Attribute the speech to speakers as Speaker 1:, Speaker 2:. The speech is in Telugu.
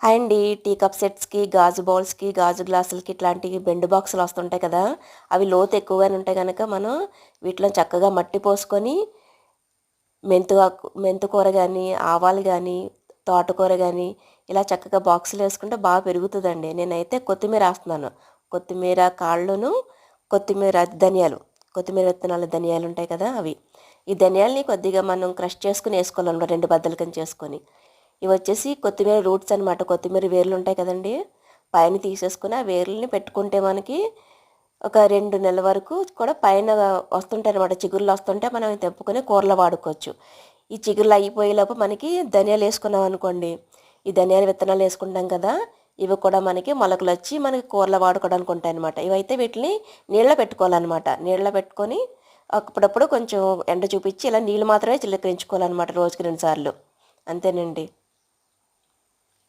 Speaker 1: హాయ్ అండి టీ కప్ సెట్స్కి గాజు బౌల్స్కి గాజు గ్లాసులకి ఇట్లాంటి బెండ్ బాక్సులు వస్తుంటాయి కదా అవి లోతు ఎక్కువగానే ఉంటాయి కనుక మనం వీటిలో చక్కగా మట్టి పోసుకొని మెంతు ఆకు మెంతు కూర కానీ ఆవాలు కానీ తోటకూర కానీ ఇలా చక్కగా బాక్సులు వేసుకుంటే బాగా పెరుగుతుందండి. నేనైతే కొత్తిమీర వేస్తున్నాను. కొత్తిమీర కాళ్ళను కొత్తిమీర ధనియాలు కొత్తిమీర విత్తనాలు ధనియాలు ఉంటాయి కదా అవి. ఈ ధనియాల్ని కొద్దిగా మనం క్రష్ చేసుకుని వేసుకోవాలన్నమాట రెండు బద్దలకం చేసుకొని. ఇవి వచ్చేసి కొత్తిమీర రూట్స్ అనమాట కొత్తిమీర వేర్లు ఉంటాయి కదండి. పైన తీసేసుకుని ఆ వేర్లని పెట్టుకుంటే మనకి ఒక రెండు నెలల వరకు కూడా పైన వస్తుంటాయి అనమాట చిగుర్లు వస్తుంటే మనం అవి తెంపుకొని కూరలో వాడుకోవచ్చు. ఈ చిగుర్లు అయిపోయేలోపు మనకి ధనియాలు వేసుకున్నాం అనుకోండి. ఈ ధనియాల విత్తనాలు వేసుకుంటాం కదా ఇవి కూడా మనకి మొలకలు వచ్చి మనకి కూరలో వాడుకోవడానికి ఉంటాయి అనమాట ఇవైతే వీటిని నీళ్ళ పెట్టుకోవాలన్నమాట. నీళ్ళ పెట్టుకొని అప్పుడప్పుడు కొంచెం ఎండ చూపించి ఇలా నీళ్ళు మాత్రమే చిలకరించుకోవాలన్నమాట రోజుకి రెండుసార్లు అంతేనండి.